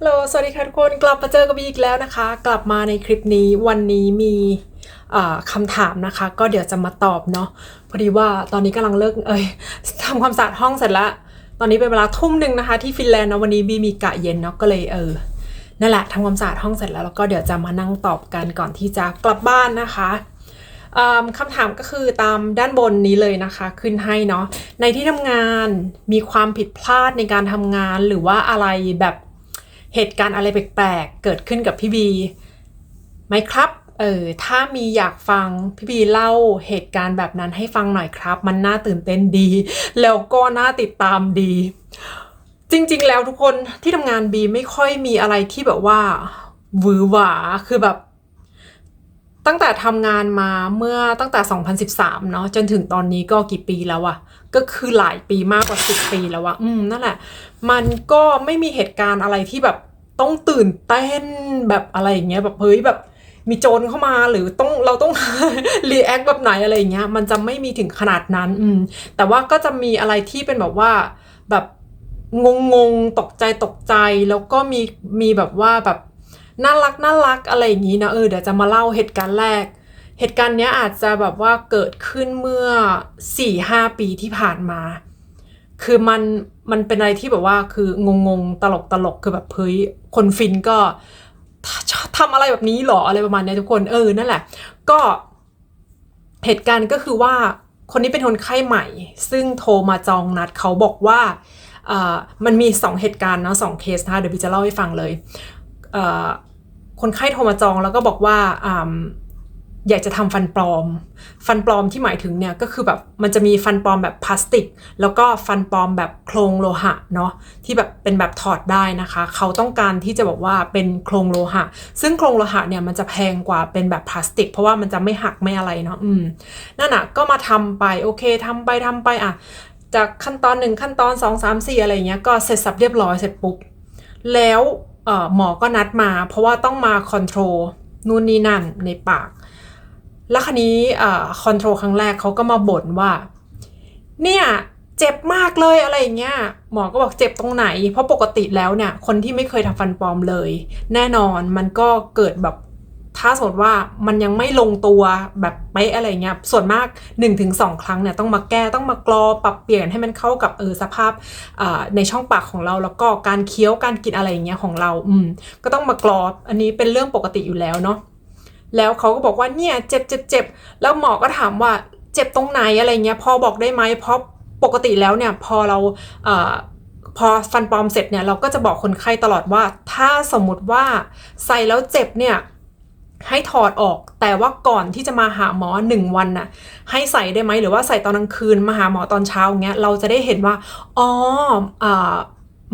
ฮัลโหล สวัสดีค่ะทุกคน กลับมาเจอกับบีอีกแล้วนะคะ กลับมาในคลิปนี้วันนี้มีคำถามนะคะ ก็เดี๋ยวจะมาตอบเนาะ พอดีว่าตอนนี้กำลังเลิก เอ้ยทำความสะอาดห้องเสร็จแล้วตอนนี้เป็นเวลาทุ่มหนึ่งนะคะที่ฟินแลนด์นะวันนี้บีมีกะเย็นเนาะก็เลยเออนั่นแหละทำความสะอาดห้องเสร็จแล้วแล้วก็เดี๋ยวจะมานั่งตอบกันก่อนที่จะกลับบ้านนะคะคำถามก็คือตามด้านบนนี้เลยนะคะ ขึ้นให้เนาะในที่ทำงานมีความผิดพลาดในการทำงานหรือว่าอะไรแบบ เหตุการณ์อะไรแปลกๆ เกิดขึ้นกับพี่บีไหมครับ เออ ถ้ามีอยากฟังพี่บีเล่าเหตุการณ์แบบนั้นให้ฟังหน่อยครับ มันน่าตื่นเต้นดี แล้วก็น่าติดตามดี จริง ๆ แล้วทุกคนที่ทำงานบีไม่ค่อยมีอะไรที่แบบว่าหวือหวา คือแบบ ตั้งแต่ทำงานมาเมื่อตั้งแต่ 2013 เนาะจนถึงตอนนี้ก็กี่ปีแล้วอะก็คือหลายปีมากกว่า 10 ปีแล้วอะอืมนั่นแหละ มันก็ไม่มีเหตุการณ์อะไรที่แบบต้องตื่นเต้นแบบอะไรอย่างเงี้ยแบบเฮ้ยแบบมีโจรเข้ามาหรือต้องเราต้องรีแอคแบบไหนอะไรอย่างเงี้ยมันจะไม่มีถึงขนาดนั้นอืมแต่ว่าก็จะมีอะไรที่เป็นแบบว่าแบบงงงๆตกใจตกใจแล้วก็มีมีแบบว่าแบบ น่ารักน่ารักอะไรอย่างงี้นะเออเดี๋ยวจะมาเล่าเหตุการณ์แรก เหตุการณ์เนี้ยอาจจะแบบว่าเกิดขึ้นเมื่อ4-5ปีที่ผ่านมา คือมันมันเป็นอะไรที่แบบว่าคืองงงๆตลกตลกคือแบบเฮ้ยคนฟินก็ทำอะไรแบบนี้หรออะไรประมาณนี้ทุกคนเออนั่นแหละ ก็เหตุการณ์ก็คือว่าคนนี้เป็นคนไข้ใหม่ ซึ่งโทรมาจองนัดเขาบอกว่ามันมีสองเหตุการณ์นะสองเคสนะคะเดี๋ยวพี่จะเล่าให้ฟังเลย คนไข้โทรมาจองแล้วก็บอกว่าอยากจะทำฟันปลอม ฟันปลอมที่หมายถึงเนี่ยก็คือแบบมันจะมีฟันปลอมแบบพลาสติก แล้วก็ฟันปลอมแบบโครงโลหะเนาะที่แบบเป็นแบบถอดได้นะคะ เขาต้องการที่จะบอกว่าเป็นโครงโลหะ ซึ่งโครงโลหะเนี่ยมันจะแพงกว่าเป็นแบบพลาสติก เพราะว่ามันจะไม่หักไม่อะไรเนาะอืมนั่นน่ะก็มาทำไปโอเคทำไปทำไปอะจากขั้นตอนหนึ่งขั้นตอนสองสามสี่อะไรเงี้ยก็เสร็จสับเรียบร้อยเสร็จปุ๊บแล้ว เอ่อหมอก็นัดมา เพราะว่าต้องมาคอนโทรลนู่นนี่นั่นในปาก แล้วคันนี้คอนโทรลครั้งแรกเขาก็มาบ่นว่า เนี่ยเจ็บมากเลยอะไรอย่างเงี้ยหมอก็บอกเจ็บตรงไหน เพราะปกติแล้วเนี่ยคนที่ไม่เคยทำฟันปลอมเลย แน่นอนมันก็เกิดแบบ ถ้าสมมติว่ามันยังไม่ลงตัวแบบเป๊ะอะไรเงี้ย ส่วนมาก 1-2 ครั้งเนี่ยต้องมาแก้ต้องมากรอปรับเปลี่ยนให้มันเข้ากับเออสภาพในช่องปากของเราแล้วก็การเคี้ยวการกินอะไรอย่างเงี้ยของเราอืมก็ต้องมากรออันนี้เป็นเรื่องปกติอยู่แล้วเนาะแล้วเขาก็บอกว่าเนี่ยเจ็บเจ็บเจ็บแล้วหมอก็ถามว่าเจ็บตรงไหนอะไรเงี้ยพอบอกได้ไหมเพราะปกติแล้วเนี่ยพอเราเอ่อพอฟันปลอมเสร็จเนี่ยเราก็จะบอกคนไข้ตลอดว่า ถ้าสมมติว่าใส่แล้วเจ็บเนี่ย ให้ถอดออก แต่ว่าก่อนที่จะมาหาหมอหนึ่งวันน่ะ ให้ใส่ได้ไหมหรือว่าใส่ตอนกลางคืนมาหาหมอตอนเช้าเงี้ยเราจะได้เห็นว่าอ๋ออ่า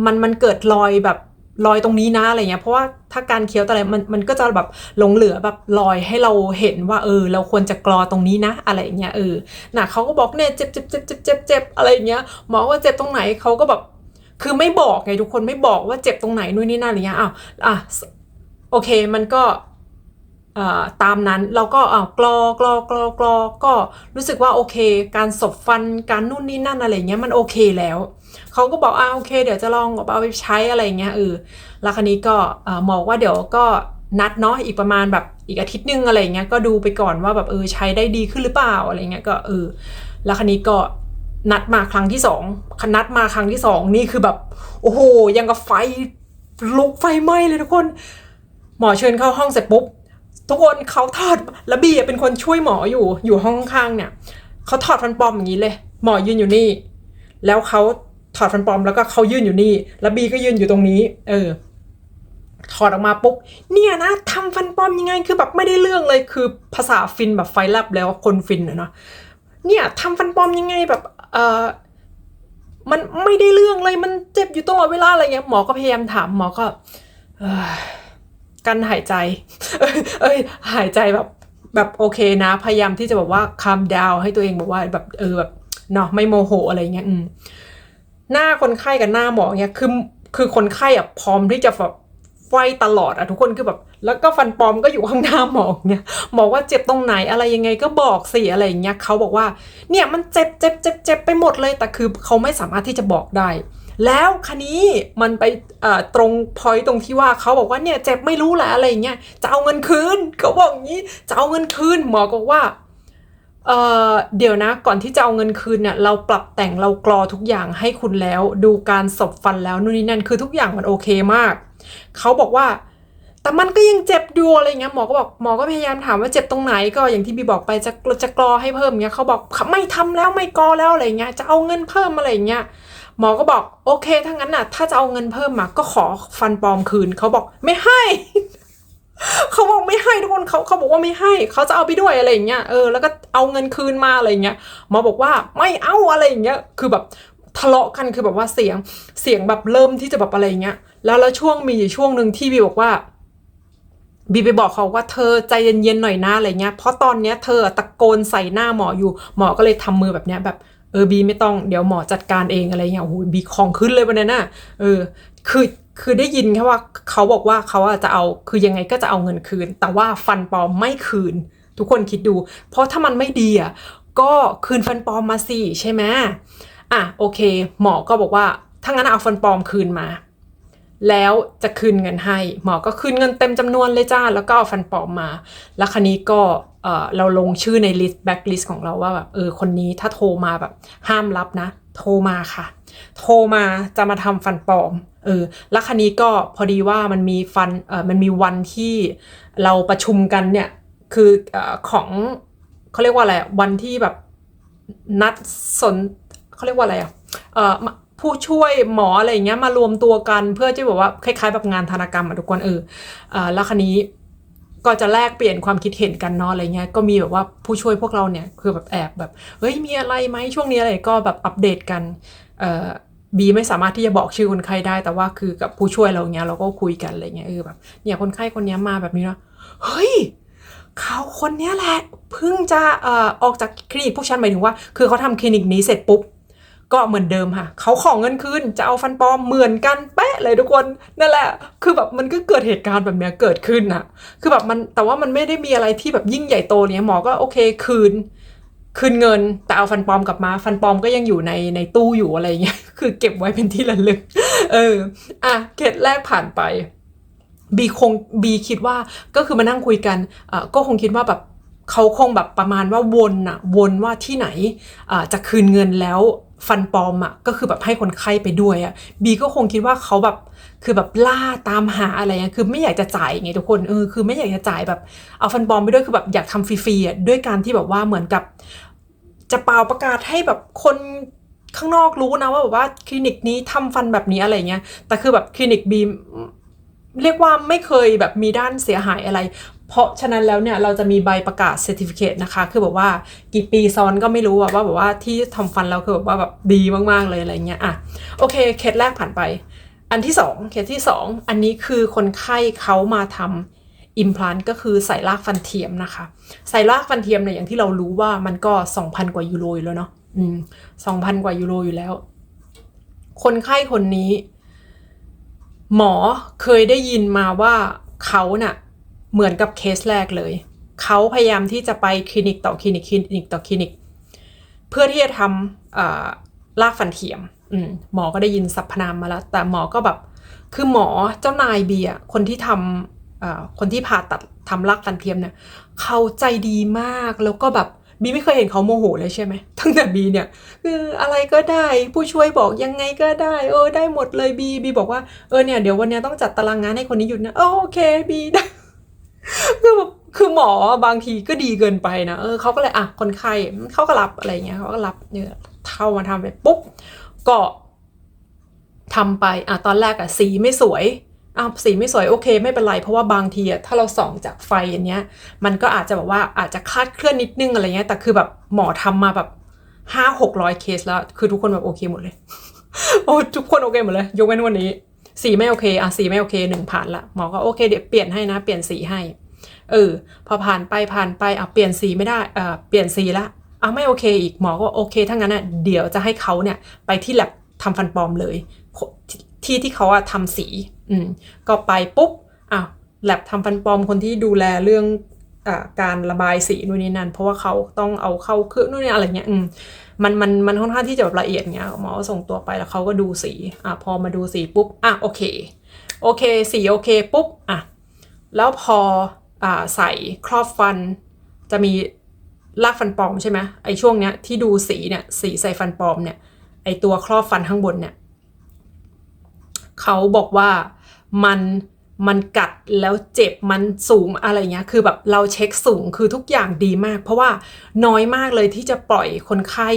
มันมันเกิดรอยแบบรอยตรงนี้นะอะไรเงี้ยเพราะว่าถ้าการเคี้ยวอะไรมันมันก็จะแบบหลงเหลือแบบรอยให้เราเห็นว่าเออ เราควรจะกรอตรงนี้นะ อะไรเงี้ยเออน่ะเขาก็บอกเนี่ยเจ็บเจ็บเจ็บเจ็บเจ็บเจ็บอะไรเงี้ยหมอว่าเจ็บตรงไหนเขาก็แบบคือไม่บอกไงทุกคนไม่บอกว่าเจ็บตรงไหนนู่นนี่นั่นอะไรเงี้ยอ้าวอะโอเคมันก็ ตามนั้นเราก็อ้ากรอกรอกรอกรอก็รู้สึกว่าโอเค การสบฟันการนู่นนี่นั่นอะไรเงี้ยมันโอเคแล้วเขาก็บอกอ่าโอเค เดี๋ยวจะลองเอาไปใช้อะไรเงี้ยเออแล้วคันนี้ก็หมอว่าเดี๋ยวก็นัดเนาะอีกประมาณแบบอีกอาทิตย์นึงอะไรเงี้ยก็ดูไปก่อนว่าแบบเออใช้ได้ดีขึ้นหรือเปล่าอะไรเงี้ยก็เออแล้วคันนี้ก็นัดมาครั้งที่สองนัดมาครั้งที่สองนี่คือแบบ โอ้โหยังกับไฟลุกไฟไหม้เลยทุกคน หมอเชิญเข้าห้องเสร็จปุ๊บ ทุกคนเขาถอดแล้วบีเป็นคนช่วยหมออยู่อยู่ห้องข้างเนี่ยเขาถอดฟันปลอมอย่างนี้เลย หมอยืนอยู่นี่ แล้วเขาถอดฟันปลอมแล้วก็เขายืนอยู่นี่แล้วบีก็ยืนอยู่ตรงนี้ เออ ถอดออกมาปุ๊บเนี่ยนะทำฟันปลอมยังไงคือแบบไม่ได้เรื่องเลยคือภาษาฟินแบบไฟแลบแล้วคนฟินเนาะเนี่ยทำฟันปลอมยังไงแบบ เออมันไม่ได้เรื่องเลยมันเจ็บอยู่ตลอดเวลาอะไรเงี้ยหมอก็พยายามถามหมอก็ กันหายใจ เอ้ย หายใจแบบแบบโอเคนะ พยายามที่จะแบบว่าคามดาวให้ตัวเองบอกว่าแบบเออแบบเนาะไม่โมโหอะไรเงี้ยอืมหน้าคนไข้กับหน้าหมอเนี่ยคือคือคนไข้อะพร้อมที่จะแบบไฟตลอดอะทุกคนคือแบบ แล้วก็ฟันปลอมก็อยู่ข้างหน้าหมอเนี่ยหมอว่าเจ็บตรงไหนอะไรยังไงก็บอกสิอะไรอย่างเงี้ยเขาบอกว่า เนี่ยมันเจ็บเจ็บเจ็บเจ็บไปหมดเลยแต่คือเขาไม่สามารถที่จะบอกได้ แล้วคันนี้มันไปตรงพอยตรงที่ว่าเขาบอกว่าเนี่ยเจ็บไม่รู้แหละอะไรเงี้ยจะเอาเงินคืนเขาบอกอย่างนี้จะเอาเงินคืนหมอก็ว่าเออเดี๋ยวนะก่อนที่จะเอาเงินคืนเนี่ยเราปรับแต่งเรากรอทุกอย่างให้คุณแล้ว ดูการสบฟันแล้วนู่นนี่นั่นคือทุกอย่างมันโอเคมาก เขาบอกว่าแต่มันก็ยังเจ็บอยู่อะไรเงี้ยหมอก็บอกหมอก็พยายามถามว่าเจ็บตรงไหนก็อย่างที่บีบอกไปจะจะกรอให้เพิ่มเงี้ยเขาบอกไม่ทำแล้วไม่กรอแล้วอะไรเงี้ยจะเอาเงินเพิ่มอะไรเงี้ย หมอก็บอกโอเคถ้างั้นน่ะ ถ้าจะเอาเงินเพิ่มมาก็ขอฟันปลอมคืนเขาบอกไม่ให้เขาบอกไม่ให้ทุกคนเขาเขาบอกว่าไม่ให้เขาจะเอาไปด้วยอะไรอย่างเงี้ยเออแล้วก็เอาเงินคืนมาอะไรอย่างเงี้ยหมอบอกว่าไม่เอาอะไรอย่างเงี้ยคือแบบทะเลาะกันคือแบบว่าเสียงเสียงแบบเริ่มที่จะแบบอะไรอย่างเงี้ยแล้วแล้วช่วงมีอยู่ช่วงหนึ่งที่บีบอกว่าบีไปบอกเขาว่าเธอใจเย็นๆหน่อยนะอะไรเงี้ยเพราะตอนเนี้ยเธอตะโกนใส่หน้าหมออยู่หมอก็เลยทำมือแบบเนี้ยแบบ เออบีไม่ต้องเดี๋ยวหมอจัดการเองอะไรเงี้ยโอ้โหบีของขึ้นเลยวันนั้นน่ะเออคือคือได้ยินแค่ว่าเขาบอกว่าเขาจะเอาคือยังไงก็จะเอาเงินคืน แต่ว่าฟันปลอมไม่คืน ทุกคนคิดดู เพราะถ้ามันไม่ดีอะก็คืนฟันปลอมมาสิใช่ไหมอะโอเค หมอก็บอกว่าถ้างั้นเอาฟันปลอมคืนมา แล้วจะคืนเงินให้ หมอก็คืนเงินเต็มจำนวนเลยจ้าแล้วก็เอาฟันปลอมมา แล้วคันนี้ก็ เราลงชื่อในลิสต์แบ็กลิสต์ของเราว่าแบบเออคนนี้ถ้าโทรมาแบบห้ามรับนะ โทรมาค่ะ โทรมาจะมาทำฟันปลอมเออแล้วคันนี้ก็พอดีว่ามันมีฟันเออมันมีวันที่เราประชุมกันเนี่ยคือเออของเขาเรียกว่าอะไรวันที่แบบนัดสนเขาเรียกว่าอะไรอะเออผู้ช่วยหมออะไรอย่างเงี้ยมารวมตัวกันเพื่อที่แบบว่าคล้ายๆแบบงานธนกรรมอะทุกคนเออเออแล้วคันนี้ ก็จะแลกเปลี่ยนความคิดเห็นกันเนาะอะไรเงี้ยก็มีแบบว่าผู้ช่วยพวกเราเนี่ยคือแบบแอบแบบเฮ้ยมีอะไรไหมช่วงนี้อะไรก็แบบอัปเดตกันเอ่อบีไม่สามารถที่จะบอกชื่อคนไข้ได้แต่ว่าคือกับผู้ช่วยเราเงี้ยเราก็คุยกันอะไรเงี้ยเออแบบเนี่ยคนไข้คนนี้มาแบบนี้เนาะเฮ้ยเขาคนนี้แหละเพิ่งจะเอ่อออกจากคลินิกพวกฉันหมายถึงว่า คือเขาทำคลินิกนี้เสร็จปุ๊บ ก็เหมือนเดิมค่ะ เขาของเงินคืนจะเอาฟันปลอมเหมือนกันเป๊ะเลยทุกคนนั่นแหละ คือแบบมันก็เกิดเหตุการณ์แบบเนี้ยเกิดขึ้นน่ะคือแบบมันแต่ว่ามันไม่ได้มีอะไรที่แบบยิ่งใหญ่โตเนี้ยหมอก็โอเคคืน คืนเงิน แต่เอาฟันปลอมกลับมา ฟันปลอมก็ยังอยู่ในในตู้อยู่อะไรเงี้ยคือเก็บไว้เป็นที่ระลึก เอออะเกตแรกผ่านไปบีคงบีคิดว่าก็คือมานั่งคุยกันเอ่อก็คงคิดว่าแบบเขาคงแบบประมาณว่าวนอะวนว่าที่ไหนอ่าจะคืนเงินแล้ว ฟันปลอมอะก็คือแบบให้คนไข้ไปด้วยอะบีก็คงคิดว่าเขาแบบคือแบบล่าตามหาอะไรเงี้ยคือไม่อยากจะจ่ายไงทุกคนเออคือไม่อยากจะจ่ายแบบเอาฟันปลอมไปด้วยคือแบบอยากทำฟรีๆอะด้วยการที่แบบว่าเหมือนกับ จะเป่าประกาศให้แบบคนข้างนอกรู้นะว่าแบบว่าคลินิกนี้ทำฟันแบบนี้อะไรเงี้ยแต่คือแบบคลินิกบีเรียกว่าไม่เคยแบบมีด้านเสียหายอะไร เพราะฉะนั้นแล้วเนี่ยเราจะมีใบประกาศ certificate นะคะ คือแบบว่ากี่ปีซ้อนก็ไม่รู้อะว่าแบบว่าที่ทำฟันเราคือแบบว่าแบบดีมากๆเลยอะไรเงี้ยอะโอเคเคสแรกผ่านไป อันที่สองเคสที่สองอันนี้คือคนไข้เขามาทำอิมพลานก็คือใส่รากฟันเทียมนะคะ ใส่รากฟันเทียมเนี่ยอย่างที่เรารู้ว่ามันก็ 2,000 กว่ายูโรอยู่แล้วเนาะอืม2,000กว่ายูโรอยู่แล้ว คนไข้คนนี้ หมอเคยได้ยินมาว่าเขาน่ะ เหมือนกับเคสแรกเลย เขาพยายามที่จะไปคลินิกต่อคลินิกคลินิกต่อคลินิก เพื่อที่จะทำอ่ากฟันเทียมมหมอก็ได้ยินสรรพนามมาแล้ว แต่หมอก็แบบ คือหมอเจ้านายเบียคนที่ทำคนที่ผ่าตัดทำรากฟันเทียมเนี่ยเขาใจดีมากแล้วก็แบบบีไม่เคยเห็นเขาโมโหเลยใช่ไหมตั้งแต่บีเนี่ยคืออะไรก็ได้ผู้ช่วยบอกยังไงก็ได้เออได้หมดเลยบีบีบอกว่าเออเนี่ยเดี๋ยววันเนี้ยต้องจัดตารางงานให้คนนี้หยุดนะโอเคบีได้ คือแบบคือหมอบางทีก็ดีเกินไปนะเออเขาก็เลยอะคนไข้เขาก็รับอะไรเงี้ยเขาก็รับเนี่ยเข้ามาทำไปปุ๊บก็ทำไปอะตอนแรกอะสีไม่สวยอ้าวสีไม่สวยโอเคไม่เป็นไร เพราะว่าบางทีอะถ้าเราส่องจากไฟอย่างเนี้ย มันก็อาจจะแบบว่าอาจจะคลาดเคลื่อนนิดนึงอะไรเงี้ยแต่คือแบบหมอทำมาแบบห้าหกร้อยเคสแล้ว คือทุกคนแบบโอเคหมดเลย โอ้ทุกคนโอเคหมดเลย ยกเว้นวันนี้ สีไม่โอเคอะสีไม่โอเคหนึ่งผ่านละหมอก็โอเคเดี๋ยวเปลี่ยนให้นะเปลี่ยนสีให้เออพอผ่านไปผ่านไปอะเปลี่ยนสีไม่ได้เอ่อเปลี่ยนสีละอะไม่โอเคอีกหมอก็โอเคถ้างั้นอะเดี๋ยวจะให้เขาเนี่ยไปที่แลบทำฟันปลอมเลยที่ที่เขาอะทำสีอืมก็ไปปุ๊บอะแลบทำฟันปลอมคนที่ดูแลเรื่องอ่าการระบายสีนู่นนี่นั่นเพราะว่าเขาต้องเอาเข้าเครื่องนู่นนี่อะไรเงี้ยอืม มันมันมันค่อนข้างที่จะแบบละเอียดเงี้ยหมอส่งตัวไปแล้วเขาก็ดูสีอะพอมาดูสีปุ๊บอะโอเคโอเคสีโอเคปุ๊บอะแล้วพออ่าใส่ครอบฟันจะมีลากฟันปลอมใช่ไหมไอช่วงเนี้ยที่ดูสีเนี่ยสีใส่ฟันปลอมเนี่ยไอตัวครอบฟันข้างบนเนี่ยเขาบอกว่ามัน มันกัดแล้วเจ็บมันสูงอะไรเงี้ย คือแบบเราเช็คสูงคือทุกอย่างดีมาก เพราะว่าน้อยมากเลยที่จะปล่อยคนไข้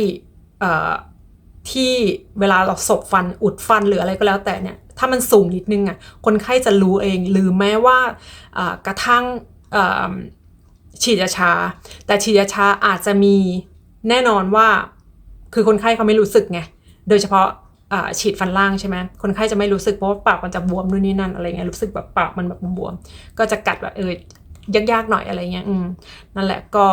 ที่เวลาเราศบฟันอุดฟันหรืออะไรก็แล้วแต่เนี่ย ถ้ามันสูงนิดนึงอะคนไข้จะรู้เอง หรือแม้ว่ากระทั่งฉีดยาชา แต่ฉีดยาชาอาจจะมีแน่นอนว่าคือคนไข้เขาไม่รู้สึกไง โดยเฉพาะ ฉีดฟันล่างใช่ไหมคนไข้จะไม่รู้สึกเพราะว่าปากมันจะบวมนู่นนี่นั่นอะไรเงี้ยรู้สึกแบบปากมันแบบบวม ก็จะกัดแบบเออยากๆหน่อยอะไรเงี้ยอืมนั่นแหละก็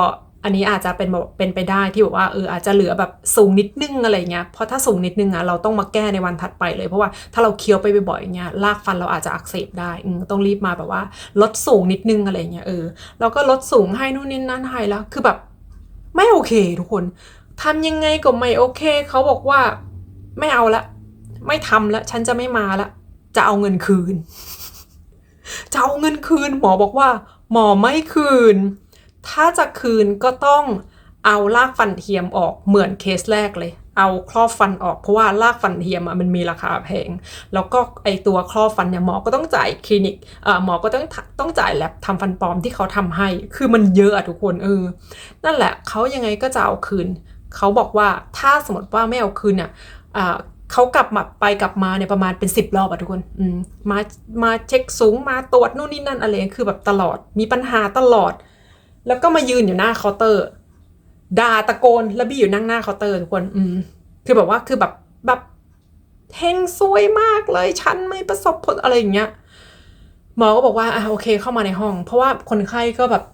อันนี้อาจจะเป็นแบบเป็นไปได้ที่บอกว่าเอออาจจะเหลือแบบสูงนิดนึงอะไรเงี้ยเพราะถ้าสูงนิดนึงอะเราต้องมาแก้ในวันถัดไปเลย เพราะว่าถ้าเราเคี้ยวไปบ่อยๆเงี้ยรากฟันเราอาจจะอักเสบได้อต้องรีบมาแบบว่า ลดสูงนิดนึงอะไรเงี้ยเออเราก็ลดสูงให้นู่นนี่นั่นให้แล้ว คือแบบไม่โอเค ทุกคนทำยังไงก็ไม่โอเค เขาบอกว่า ไม่เอาละ ไม่ทำล้วฉันจะไม่มาละ จะเอาเงินคืน จะเอาเงินคืน หมอบอกว่า หมอไม่คืน ถ้าจะคืนก็ต้องเอาลากฟันเทียมออกเหมือนเคสแรกเลย เอาครอบฟันออกเพราะว่าลากฟันเทียมมันมีราคาแพง แล้วก็ไอตัวครอบฟันเนี่ยหมอก็ต้องจ่ายคลินิกหมอก็ต้องต้องจ่ายแลบทำฟันปลอมที่เขาทำให้ คือมันเยอะอะทุกคนเออ นั่นแหละเขายังไงก็จะเอาคืน เขาบอกว่าถ้าสมมติว่าไม่เอาคืนเนี่ย เขากลับมาไปกลับมาเนี่ยประมาณเป็นสิบรอบอะทุกคนอืมมามาเช็คสูงมาตรวจนู่นนี่นั่นอะไรคือแบบตลอดมีปัญหาตลอด แล้วก็มายืนอยู่หน้าเคาน์เตอร์ด่าตะโกนแล้วบี้อยู่นั่งหน้าเคาน์เตอร์ทุกคนอืมคือแบบว่าคือแบบแบบเฮงซวยมากเลยฉันไม่ประสบผลอะไรอย่างเงี้ยหมอก็บอกว่าอะโอเคเข้ามาในห้อง เพราะว่าคนไข้ก็แบบ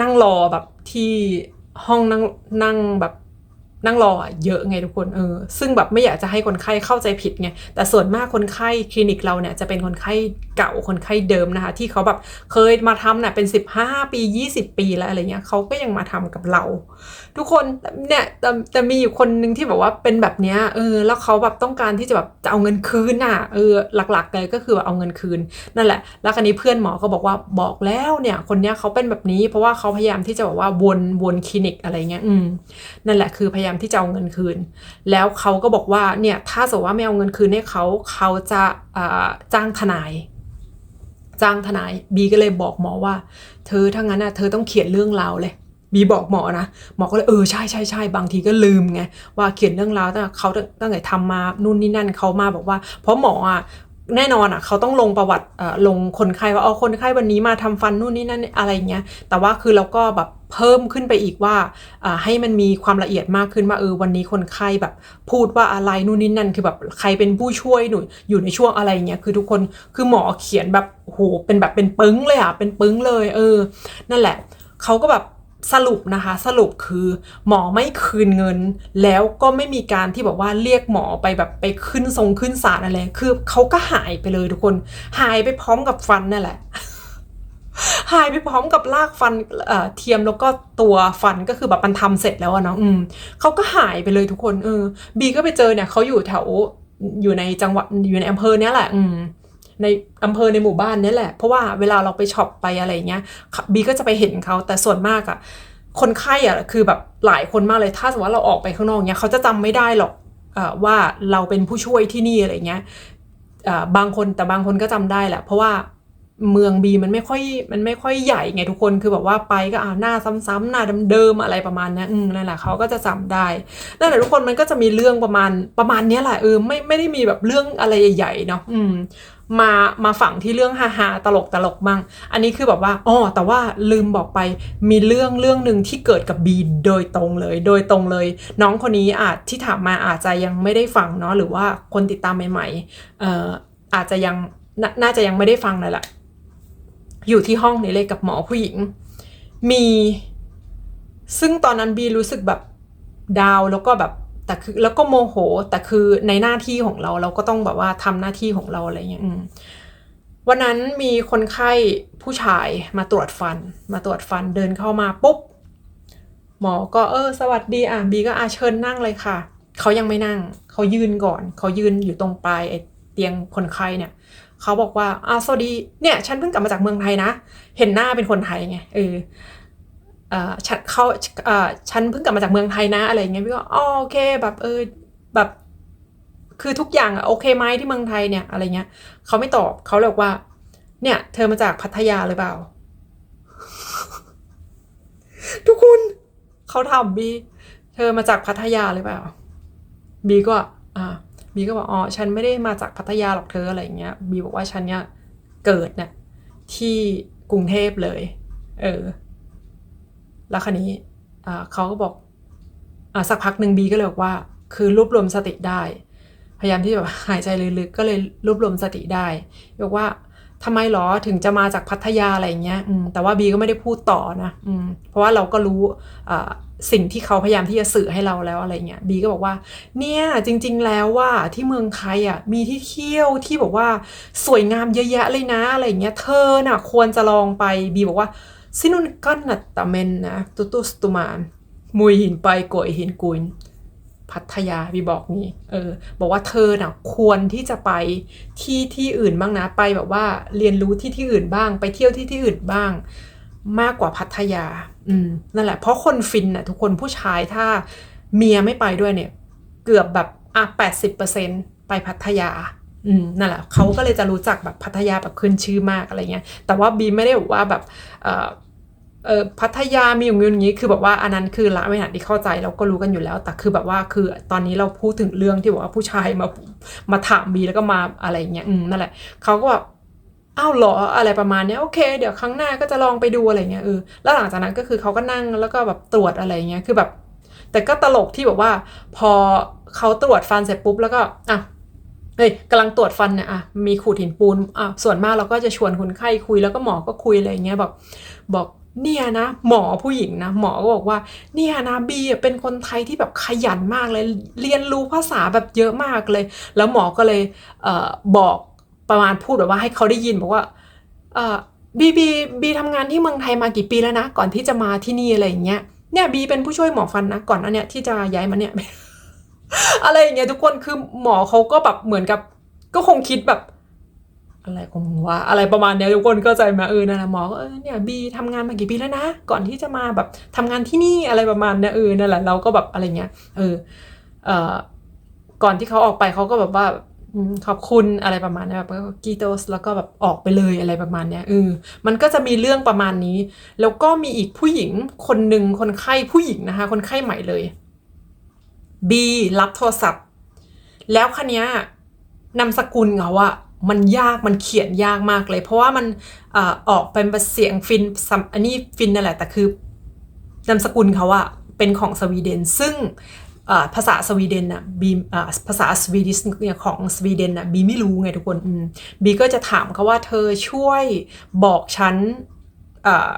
นั่งรอแบบที่ห้องนั่งนั่งแบบ นั่งรอเยอะไงทุกคนเออซึ่งแบบไม่อยากจะให้คนไข้เข้าใจผิดไงแต่ส่วนมากคนไข้คลินิกเราเนี่ยจะเป็นคนไข้เก่าคนไข้เดิมนะคะ ที่เขาแบบเคยมาทำเนี่ยเป็น 15 ปี 20 ปีแล้วอะไรเงี้ยเขาก็ยังมาทำกับเรา ทุกคนเนี่ยแต่แต่มีอยู่คนหนึ่งที่แบบว่าเป็นแบบเนี้ยเออแล้วเขาแบบต้องการที่จะแบบจะเอาเงินคืนอะเออหลักๆเลยก็คือเอาเงินคืนนั่นแหละ แล้วคราวนี้เพื่อนหมอก็บอกว่าบอกแล้วเนี่ยคนเนี้ยเขาเป็นแบบนี้ เพราะว่าเขาพยายามที่จะบอกว่าวนวนคลินิกอะไรเงี้ยอืมนั่นแหละคือพยายามที่จะเอาเงินคืน แล้วเขาก็บอกว่าเนี่ยถ้าสมมติว่าไม่เอาเงินคืนให้เขาเขาจะจ้างทนายจ้างทนายบีก็เลยบอกหมอว่า เธอถ้างั้นนะเธอต้องเขียนเรื่องราวเลย บีบอกหมอนะหมอก็เลยเออใช่ใช่ใช่บางทีก็ลืมไงว่าเขียนเรื่องราวตั้งเขาตั้งแต่ทำมานู่นนี่นั่นเขามาบอกว่า เพราะหมออะแน่นอนอะเขาต้องลงประวัติลงคนไข้ว่าอ๋อคนไข้วันนี้มาทำฟันนู่นนี่นั่นอะไรเงี้ยแต่ว่าคือเราก็แบบเพิ่มขึ้นไปอีกว่าให้มันมีความละเอียดมากขึ้นว่าเออวันนี้คนไข้แบบพูดว่าอะไรนู่นนี่นั่นคือแบบใครเป็นผู้ช่วยหนูอยู่ในช่วงอะไรเงี้ยคือทุกคนคือหมอเขียนแบบโหเป็นแบบเป็นปึ้งเลยอะเป็นปึ้งเลย เออ นั่นแหละเขาก็แบบ สรุปนะคะ สรุปคือหมอไม่คืนเงิน แล้วก็ไม่มีการที่บอกว่าเรียกหมอไปแบบไปขึ้นทรงขึ้นศาลอะไร คือเขาก็หายไปเลยทุกคน หายไปพร้อมกับฟันนั่นแหละ หายไปพร้อมกับลากฟันเทียมแล้วก็ตัวฟันก็คือแบบมันทำเสร็จแล้วเนาะอืมเขาก็หายไปเลยทุกคนเออบีก็ไปเจอเนี่ยเขาอยู่แถวอยู่ในจังหวัดอยู่ในอำเภอเนี้ยแหละ อืม ในอำเภอในหมู่บ้านนี่แหละ เพราะว่าเวลาเราไปช็อปไปอะไรเงี้ยบีก็จะไปเห็นเขาแต่ส่วนมากอะคนไข้อะคือแบบหลายคนมากเลยถ้าสมมติว่าเราออกไปข้างนอกเนี้ยเขาจะจำไม่ได้หรอกว่าเราเป็นผู้ช่วยที่นี่อะไรเงี้ยบางคนแต่บางคนก็จำได้แหละเพราะว่า เมืองบีมันไม่ค่อยมันไม่ค่อยใหญ่ไงทุกคนคือแบบว่าไปก็อ่าหน้าซ้ำๆหน้าเดิมๆอะไรประมาณนี้อืมนั่นแหละเขาก็จะจำได้นั่นแหละทุกคนมันก็จะมีเรื่องประมาณประมาณนี้แหละเออไม่ไม่ได้มีแบบเรื่องอะไรใหญ่ๆเนาะอืมมามาฝังที่เรื่องฮาฮาตลกตลกมั่ง อันนี้คือแบบว่าอ๋อแต่ว่าลืมบอกไปมีเรื่องเรื่องหนึ่งที่เกิดกับบีโดยตรงเลย โดยตรงเลย น้องคนนี้อาจที่ถามมาอาจจะยังไม่ได้ฟังเนาะหรือว่าคนติดตามใหม่ๆเอ่ออาจจะยังน่าจะยังไม่ได้ฟังเลยแหละ อยู่ที่ห้องนี้เลยกับหมอผู้หญิง มีซึ่งตอนนั้นบีรู้สึกแบบดาวแล้วก็แบบแต่คือแล้วก็โมโหแต่คือในหน้าที่ของเราเราก็ต้องแบบว่าทำหน้าที่ของเราอะไรอย่างเงี้ยวันนั้นมีคนไข้ผู้ชายมาตรวจฟัน มาตรวจฟันเดินเข้ามาปุ๊บหมอก็เออ สวัสดีอะบีก็อาเชิญนั่งเลยค่ะ เขายังไม่นั่ง เขายืนก่อน เขายืนอยู่ตรงปลายเตียงคนไข้เนี่ย เขาบอกว่าอ่าสวัสดีเนี่ยฉันเพิ่งกลับมาจากเมืองไทยนะ เห็นหน้าเป็นคนไทยไงเออเออฉันเขาเออฉันเพิ่งกลับมาจากเมืองไทยนะอะไรอย่างเงี้ยพี่ก็อ๋อโอเคแบบเออแบบคือทุกอย่างอะโอเคไหมที่เมืองไทยเนี่ยอะไรเงี้ยเขาไม่ตอบเขาเลยบอกว่า เนี่ย เธอมาจากพัทยาหรือเปล่า ทุกคนเขาถามบี เธอมาจากพัทยาหรือเปล่า บีก็อ่า บีก็บอกอ๋อฉันไม่ได้มาจากพัทยาหรอกเธออะไรอย่างเงี้ยบีบอกว่าฉันเนี่ยเกิดเนี่ยที่กรุงเทพเลย เออ แล้วคันนี้อ่าเขาก็บอกอ่าสักพักหนึ่งบีก็เลยบอกว่า คือรวบรวมสติได้ พยายามที่แบบหายใจลึกๆก็เลยรวบรวมสติได้บอกว่าทำไมหรอถึงจะมาจากพัทยาอะไรอย่างเงี้ยอืมแต่ว่าบีก็ไม่ได้พูดต่อนะอืมเพราะว่าเราก็รู้อ่า สิ่งที่เขาพยายามที่จะสื่อให้เราแล้วอะไรเงี้ยบีก็บอกว่า เนี่ยจริง ๆ แล้วว่าที่เมืองไทยอะมีที่เที่ยวที่บอกว่าสวยงามเยอะแยะเลยนะอะไรเงี้ยเธอน่ะควรจะลองไปบีบอกว่าซินุนกันนัตตาเมนนะตุตุสตุมานมุยหินไปโกยหินกุยพัทยาบีบอกงี้เออ บอกว่าเธอน่ะควรที่จะไปที่ที่อื่นบ้างนะไปแบบว่าเรียนรู้ที่ที่อื่นบ้าง ไปเที่ยวที่ที่อื่นบ้าง มากกว่าพัทยา อืม นั่นแหละ เพราะคนฟินน่ะทุกคนผู้ชายถ้าเมียไม่ไปด้วยเนี่ย เกือบแบบอะแปดสิบเปอร์เซ็นไปพัทยา อืม นั่นแหละเขาก็เลยจะรู้จักแบบพัทยาแบบขึ้นชื่อมากอะไรเงี้ย แต่ว่าบีไม่ได้บอกว่าแบบ เออเออพัทยามีอย่างงี้อย่างนี้คือแบบว่าอันนั้นคือละไม่หันที่เข้าใจเราก็รู้กันอยู่แล้ว แต่คือแบบว่าคือตอนนี้เราพูดถึงเรื่องที่บอกว่าผู้ชายมามาถามบีแล้วก็มาอะไรเงี้ยอืมนั่นแหละเขาก็แบบ อ้าวหรออะไรประมาณเนี้ยโอเค เดี๋ยวครั้งหน้าก็จะลองไปดูอะไรเงี้ยเออแล้วหลังจากนั้นก็คือเขาก็นั่งแล้วก็แบบตรวจอะไรเงี้ยคือแบบ แต่ก็ตลกที่แบบว่า พอเขาตรวจฟันเสร็จปุ๊บแล้วก็อะเอ้ยกำลังตรวจฟันเนี่ยอะมีขูดหินปูนอะส่วนมากเราก็จะชวนคนไข้คุยแล้วก็หมอก็คุยอะไรเงี้ยบอกบอกเนี่ยนะหมอผู้หญิงนะหมอก็บอกว่าเนี่ยนะบีเป็นคนไทยที่แบบขยันมากเลย เรียนรู้ภาษาแบบเยอะมากเลย แล้วหมอก็เลยเอ่อบอก ประมาณพูดแบบว่าให้เขาได้ยินบอกว่าเออบีบีบีทำงานที่เมืองไทยมากี่ปีแล้วนะ ก่อนที่จะมาที่นี่อะไรอย่างเงี้ยเนี่ยบีเป็นผู้ช่วยหมอฟันนะก่อนหนั้านเนี่ยที่จะย้ายมาเนี่ย อะไรอย่างเงี้ยทุกคนคือหมอเขาก็แบบเหมือนกับ ก็คงคิดแบบ อะไรของมึงวะอะไรประมาณเนี้ยทุกคนเข้าใจไหมเออนั่นแหละหมอก็เออเนี่ยบีทำงานมากี่ปีแล้วนะก่อนที่จะมาแบบทำงานที่นี่อะไรประมาณเนี้ยเออนั่นแหละเราก็แบบอะไรเงี้ยเออเอ่อก่อนที่เขาออกไปเขาก็แบบว่า ขอบคุณอะไรประมาณนี้แบบกีโตสแล้วก็แบบออกไปเลยอะไรประมาณเนี้ยเออมันก็จะมีเรื่องประมาณนี้ แล้วก็มีอีกผู้หญิงคนหนึ่งคนไข้ผู้หญิงนะคะ คนไข้ใหม่เลยบีรับโทรศัพท์ แล้วคันนี้นามสกุลเขาอะมันยากมันเขียนยากมากเลย เพราะว่ามันอออกเป็นเสียงฟินอันนี้ฟินนั่นแหละแต่คือนามสกุลเขาอะเป็นของสวีเดน ซึ่ง ภาษาสวีเดนอะบีเอ่อภาษาสวีดิชเนี่ยของสวีเดนอะบีไม่รู้ไงทุกคนอืมบีก็จะถามเขาว่าเธอช่วยบอกฉันเอ่อ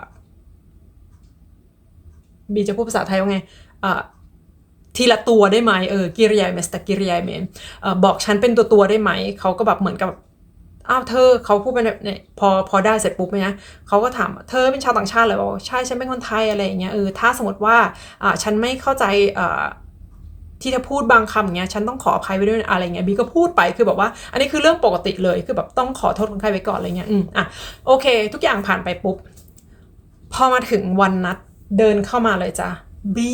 บีจะพูดภาษาไทยว่าไงเอ่อทีละตัวได้ไหมเออกิริยาเมสตกิริยาเมนเออบอกฉันเป็นตัวตัวๆได้ไหมเขาก็แบบเหมือนกับอ้าวเธอเขาพูดไปแบบเนี่ยพอพอได้เสร็จปุ๊บเนี่ยเขาก็ถามเธอเป็นชาวต่างชาติเหรอบอกใช่ฉันเป็นคนไทยอะไรอย่างเงี้ยเออถ้าสมมติว่าอ่าฉันไม่เข้าใจอ่า ที่เธอพูดบางคำอย่างเงี้ยฉันต้องขออภัยไว้ด้วยอะไรเงี้ยบีก็พูดไปคือแบบว่า อันนี้คือเรื่องปกติเลยคือแบบต้องขอโทษคนไข้ไว้ก่อนอะไรเงี้ยอืมอะโอเค ทุกอย่างผ่านไปปุ๊บพอมาถึงวันนัดเดินเข้ามาเลยจ้ะบี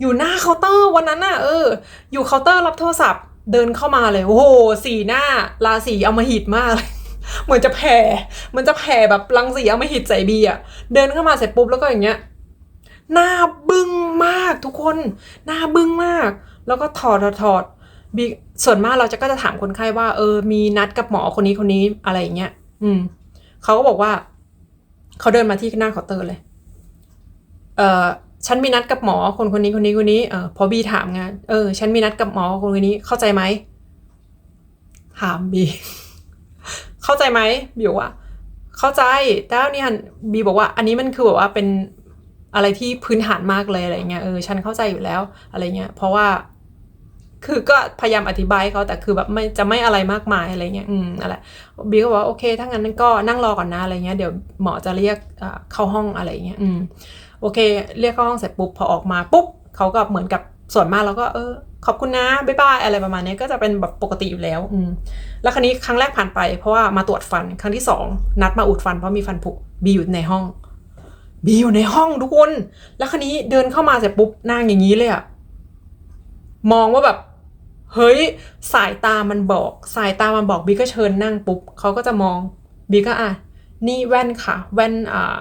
อยู่หน้าเคาน์เตอร์วันนั้นน่ะเออ อยู่เคาน์เตอร์รับโทรศัพท์ เดินเข้ามาเลยโอ้โหสีหน้าราศีเอำมาหิตมากเลยเหมือนจะแผ่เหมันจะแผ่แบบรังสีอำมาหิตใส่บีอะเดินเข้ามาเสร็จปุ๊บแล้วก็อย่างเงี้ย หน้าบึ้งมากทุกคน หน้าบึ้งมาก แล้วก็ถอดถอดถอดบีส่วนมากเราจะก็จะถามคนไข้ว่าเออมีนัดกับหมอคนนี้คนนี้อะไรอย่างเงี้ย อืมเขาก็บอกว่า เขาเดินมาที่หน้าเคาน์เตอร์เลย เออฉันมีนัดกับหมอคนคนนี้คนนี้คนนี้เออพอบีถามไงเออ ฉันมีนัดกับหมอคนคนนี้เข้าใจไหมถามบีเข้าใจไหมบีบอกว่า เข้าใจแต่ว่าเนี่ยบีบอกว่า อันนี้มันคือแบบว่าเป็น อะไรที่พื้นฐานมากเลยอะไรเงี้ยเออฉันเข้าใจอยู่แล้วอะไรเงี้ยเพราะว่าคือก็พยายามอธิบายเขาแต่คือแบบไม่จะไม่อะไรมากมายอะไรเงี้ย อืมอะไรบีก็บอกว่าโอเค ถ้างั้นก็นั่งรอก่อนนะอะไรเงี้ย เดี๋ยวหมอจะเรียกเข้าห้องอะไรเงี้ย อืม โอเค เรียกเข้าห้องเสร็จปุ๊บพอออกมาปุ๊บเขาก็เหมือนกับส่วนมากเราก็เออ ขอบคุณนะบ๊ายบายอะไรประมาณนี้ก็จะเป็นแบบปกติอยู่แล้ว อืม แล้วครั้นี้ครั้งแรกผ่านไปเพราะว่ามาตรวจฟันครั้งที่สองนัดมาอุดฟันเพราะมีฟันผุบีอยู่ในห้อง บีอยู่ในห้องทุกคน แล้วครั้นี้เดินเข้ามาเสร็จปุ๊บนางอย่างนี้เลยอะมองว่าแบบ เฮ้ย สายตามันบอก สายตามันบอกบีก็เชิญนั่งปุ๊บเขาก็จะมองบีก็อะ นี่แว่นค่ะ แว่นอ่า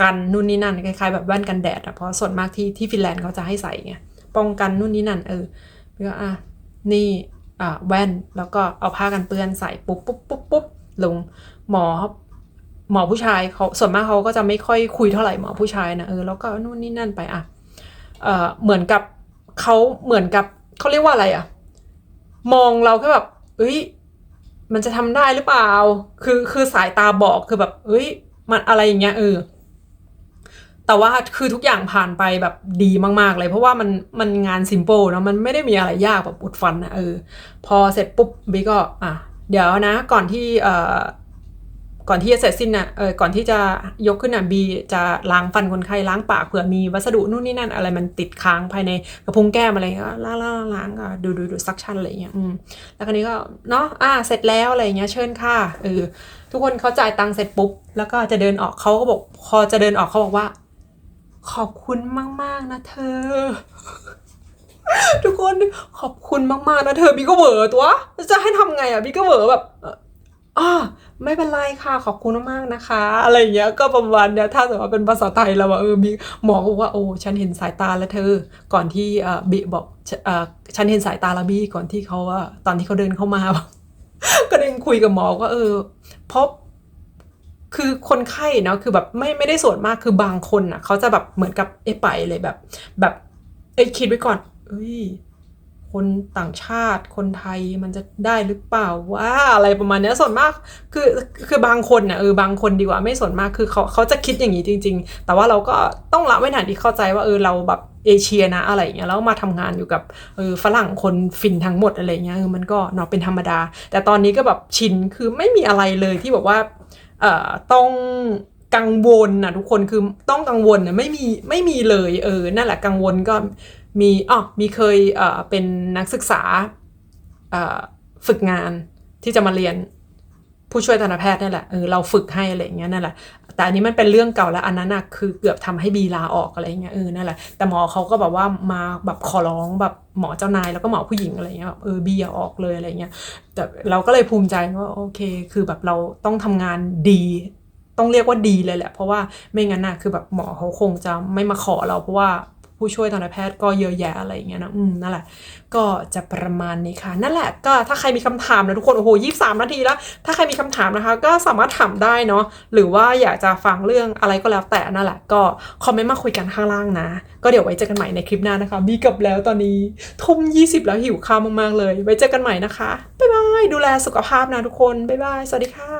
กันนู่นนี่นั่นคล้ายๆแบบแว่นกันแดดอะเพราะส่วนมากที่ที่ฟินแลนด์เขาจะให้ใส่ไงป้องกันนู่นนี่นั่นเออบีก็อะนี่อ่าแว่นแล้วก็เอาผ้ากันเปื้อนใส่ปุ๊บปุ๊บปุ๊บปุ๊บลงหมอ หมอผู้ชายเขาส่วนมากเขาก็จะไม่ค่อยคุยเท่าไหร่หมอผู้ชายนะเออแล้วก็นู่นนี่นั่นไปอะเออเหมือนกับเขาเหมือนกับเขาเรียกว่าอะไรอะ มองเราแค่แบบเอ้ย มันจะทำได้หรือเปล่า คือคือสายตาบอกคือแบบ เอ้ย มันอะไรอย่างเงี้ยเออแต่ว่าคือทุกอย่างผ่านไปแบบดีมาก ๆ เลย เพราะว่ามันมันงานซิม p ป e เนะมันไม่ได้มีอะไรยากแบบอุดฟันนะเออพอเสร็จปุ๊บบีก็อะเดี๋ยวนะ ก่อนที่เอ่อ ก่อนที่จะเสร็จสิ้นน่ะเออก่อนที่จะยกขึ้นน่ะบีจะล้างฟันคนไข้ล้างปากเผื่อมีวัสดุนู่นนี่นั่นอะไรมันติดค้างภายในกระพุ้งแก้มอะไรเงี้ยล้างล้างล้างก็ดูดูดูซักชั่นอะไรเงี้ยอืมแล้วคราวนี้ก็เนาะอ่าเสร็จแล้วอะไรเงี้ยเชิญค่ะเออทุกคนเขาจ่ายตังค์เสร็จปุ๊บ แล้วก็จะเดินออกเขาก็บอกพอจะเดินออกเขาบอกว่า ขอบคุณมาก ๆ นะเธอ ทุกคนขอบคุณมาก ๆ นะเธอบีก็เหวอตัว จะให้ทำไงอะบีก็เหวอแบบ อ่อไม่เป็นไรค่ะขอบคุณมากๆนะคะ อะไรอย่างเงี้ยก็ประมาณเนี้ยถ้าสมมติว่าเป็นภาษาไทยแล้วว่าเออบีหมอก็บอกว่าโอ้ฉันเห็นสายตาแล้วเธอ ก่อนที่เอ่อบีบอกเอ่อฉันเห็นสายตาแล้วบีก่อนที่เขาว่าตอนที่เขาเดินเข้ามา ก็เดินคุยกับหมอก็เออพราะคือคนไข้เนาะคือแบบไม่ไม่ได้ส่วนมากคือบางคนอะเขาจะแบบเหมือนกับเอะไปเลยแบบ แบบเอ้คิดไว้ก่อน เอ้ย คนต่างชาติคนไทยมันจะได้หรือเปล่าว่าอะไรประมาณนี้ส่วนมากคือคือบางคนน่ะเออบางคนดีกว่าไม่ส่วนมากคือเขาเขาจะคิดอย่างนี้จริง ๆ แต่ว่าเราก็ต้องละไว้หนาที่เข้าใจว่าเออเราแบบเอเชียนะอะไรอย่างเงี้ยแล้วมาทำงานอยู่กับเออฝรั่งคนฟินทั้งหมดอะไรเงี้ยเออมันก็เนาะเป็นธรรมดา แต่ตอนนี้ก็แบบชินคือไม่มีอะไรเลยที่แบบว่าเอ่อต้องกังวลนะทุกคนคือต้องกังวลนะไม่มีไม่มีเลยเออนั่นแหละกังวลก็ มีอ๋อมีเคยเอ่อเป็นนักศึกษาเอ่อฝึกงานที่จะมาเรียนผู้ช่วยทันตแพทย์นั่แหละเออเราฝึกให้อะไรเงี้ยนั่นแหละแต่อันนี้มันเป็นเรื่องเก่าแล้วอันนั้นน่ะคือเกือบทำให้บีลาออกอะไรเงี้ยเออนั่นแหละแต่หมอเขาก็แบบว่ามาแบบขอร้องแบบหมอเจ้านายแล้วก็หมอผู้หญิงอะไรเงี้ยแบบเออบีอย่าออกเลยอะไรเงี้ยแต่เราก็เลยภูมิใจว่าโอเค คือแบบเราต้องทำงานดีต้องเรียกว่าดีเลยแหละ เพราะว่าไม่งั้นน่ะคือแบบหมอเขาคงจะไม่มาขอเราเพราะว่า ผู้ช่วยทันตแพทย์ก็เยอะแยะอะไรอย่างเงี้ยนะอืมนั่นแหละ ก็จะประมาณนี้ค่ะ นั่นแหละก็ถ้าใครมีคำถามนะทุกคน โอ้โหยี่สามนาทีแล้ว ถ้าใครมีคำถามนะคะ ก็สามารถถามได้เนาะหรือว่าอยากจะฟังเรื่องอะไรก็แล้วแต่นั่นแหละ ก็คอมเมนต์มาคุยกันข้างล่างนะ ก็เดี๋ยวไว้เจอกันใหม่ในคลิปหน้านะคะบีกลับแล้วตอนนี้ทุ่มยี่สิบแล้วหิวข้าวมากๆเลย ไว้เจอกันใหม่นะคะบ๊ายบายดูแลสุขภาพนะทุกคนบ๊ายบายสวัสดีค่ะ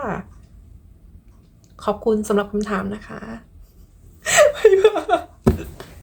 ขอบคุณสำหรับคำถามนะคะ